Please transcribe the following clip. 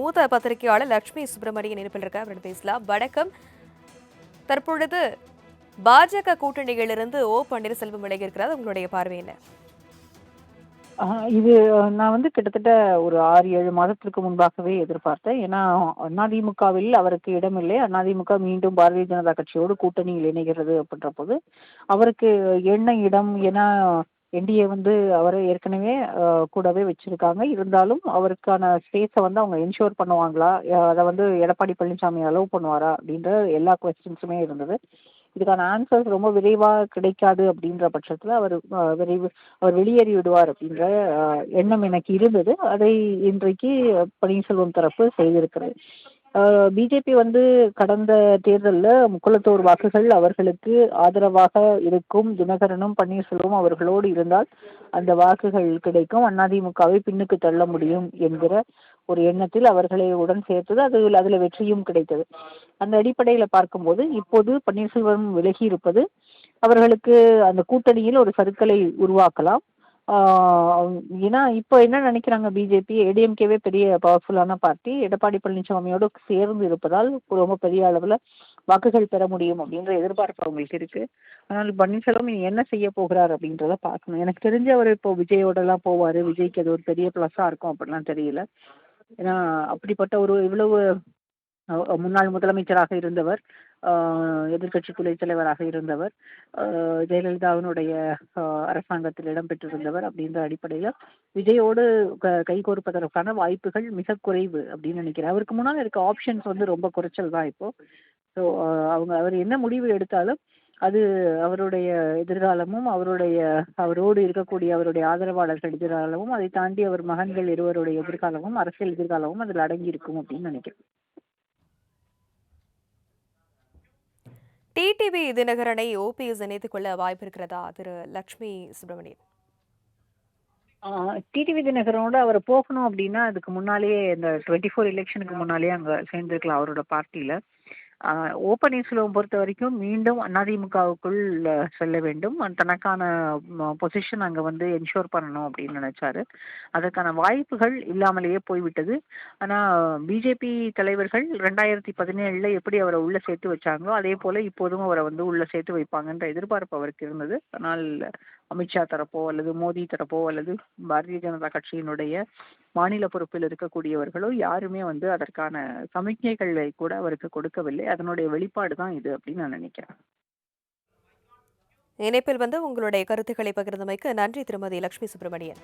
மூத்த பத்திரிகையாளர் லட்சுமி சுப்பிரமணியன் இணைப்பில் இருக்க அவரிடம் பேசலாம். வணக்கம். தற்பொழுது பாஜக கூட்டணியிலிருந்து ஓ பன்னீர்செல்வம் விலகி இருக்கிறார் உங்களுடைய பார்வை என்ன? இது நான் வந்து கிட்டத்தட்ட ஒரு ஆறு ஏழு மாதத்திற்கு முன்பாகவே எதிர்பார்த்தேன். ஏன்னா அதிமுகவில் அவருக்கு இடமில்லை. அதிமுக மீண்டும் பாரதிய ஜனதா கட்சியோடு கூட்டணியில் இணைகிறது அப்படின்ற போது அவருக்கு என்ன இடம் ஏன்னா என்டிஏ வந்து அவரை ஏற்கனவே கூடவே வச்சிருக்காங்க. இருந்தாலும் அவருக்கான ஸ்பேஸை வந்து அவங்க என்ஷூர் பண்ணுவாங்களா? அதை வந்து எடப்பாடி பழனிசாமி அலோவ் பண்ணுவாரா? அப்படின்ற எல்லா கொஸ்டின்ஸுமே இருந்தது. இதுக்கான ஆன்சர்ஸ் ரொம்ப விரைவாக கிடைக்காது அப்படின்ற பட்சத்தில் அவர் விரைவு அவர் வெளியேறி விடுவார் அப்படின்ற எண்ணம் எனக்கு இருந்தது. அதை இன்றைக்கு பன்னீர்செல்வம் தரப்பு செய்திருக்கிறது. பிஜேபி வந்து கடந்த தேர்தலில் முக்குளத்தோர் வாக்குகள் அவர்களுக்கு ஆதரவாக இருக்கும் தினகரனும் பன்னீர்செல்வம் அவர்களோடு இருந்தால் அந்த வாக்குகள் கிடைக்கும். அதிமுகவை பின்னுக்கு தள்ள முடியும் என்கிற ஒரு எண்ணத்தில் அவர்களை உடன் சேர்த்தது. அது அதில் வெற்றியும் கிடைத்தது. அந்த அடிப்படையில் பார்க்கும்போது இப்போது பன்னீர்செல்வம் விலகி இருப்பது அவர்களுக்கு அந்த கூட்டணியில் ஒரு சருக்களை உருவாக்கலாம். ஏன்னா இப்போ என்ன நினைக்கிறாங்க பிஜேபி ஏடிஎம்கேவே பெரிய பவர்ஃபுல்லான பார்ட்டி எடப்பாடி பழனிசாமியோடு சேர்ந்து இருப்பதால் ரொம்ப பெரிய அளவில் வாக்குகள் பெற முடியும் அப்படின்ற எதிர்பார்ப்பு அவங்களுக்கு இருக்கு. ஆனால் பன்னீர்செல்வம் என்ன செய்ய போகிறார் அப்படின்றத பார்க்கணும். எனக்கு தெரிஞ்ச அவர் இப்போ விஜயோடலாம் போவார். விஜய்க்கு அது ஒரு பெரிய ப்ளஸ்ஸாக இருக்கும் அப்படிலாம் தெரியல. ஏன்னா அப்படிப்பட்ட ஒரு இவ்வளவு முன்னாள் முதலமைச்சராக இருந்தவர் எதிர்கட்சி துணைத் தலைவராக இருந்தவர். ஜெயலலிதாவினுடைய அரசாங்கத்தில் இடம்பெற்றிருந்தவர் அப்படின்ற அடிப்படையில் விஜயோடு க கைகோர்ப்பதற்கான வாய்ப்புகள் மிக குறைவு அப்படின்னு நினைக்கிறேன். அவருக்கு முன்னால் இருக்க ஆப்ஷன்ஸ் வந்து ரொம்ப குறைச்சல் தான் இப்போ. ஸோ அவங்க அவர் என்ன முடிவு எடுத்தாலும் அது அவருடைய எதிர்காலமும் அவருடைய அவரோடு இருக்கக்கூடிய அவருடைய ஆதரவாளர்கள் எதிர்காலமும் அதை தாண்டி அவர் மகன்கள் இருவருடைய எதிர்காலமும் அரசியல் எதிர்காலமும் அதில் அடங்கி இருக்கும் அப்படின்னு நினைக்கிறேன். டிடிவி தினகரனை ஓபிஎஸ் இணைத்துக் கொள்ள வாய்ப்பு இருக்கிறதா திரு லட்சுமி சுப்பிரமணியன்? டிடிவி தினகரனோட அவர் போகணும் அப்படின்னா அதுக்கு முன்னாலேயே இந்த டுவெண்ட்டி ஃபோர் எலெக்ஷனுக்கு முன்னாலேயே அங்கே சேர்ந்துருக்கலாம் அவரோட பார்ட்டியில். ஓ பொறுத்த வரைக்கும் மீண்டும் அதிமுகவுக்குள் செல்ல வேண்டும். தனக்கான பொசிஷன் அங்கே வந்து என்ஷோர் பண்ணணும் அப்படின்னு நினைச்சாரு. அதற்கான வாய்ப்புகள் இல்லாமலேயே போய்விட்டது. ஆனால் பிஜேபி தலைவர்கள் ரெண்டாயிரத்தி பதினேழில் எப்படி அவரை உள்ளே சேர்த்து வச்சாங்களோ அதே போல் இப்போதும் அவரை வந்து உள்ளே சேர்த்து வைப்பாங்கன்ற எதிர்பார்ப்பு அவருக்கு இருந்தது. ஆனால் அமித்ஷா தரப்போ அல்லது மோடி தரப்போ அல்லது பாரதிய ஜனதா கட்சியினுடைய மாநில பொறுப்பில் இருக்கக்கூடியவர்களோ யாருமே வந்து அதற்கான சமிக்ஞைகளை கூட அவருக்கு கொடுக்கவில்லை. அதனுடைய வெளிப்பாடு தான் இது அப்படின்னு நான் நினைக்கிறேன். இணைப்பில் வந்து உங்களுடைய கருத்துக்களை பகிர்ந்தமைக்கு நன்றி திருமதி லட்சுமி சுப்பிரமணியன்.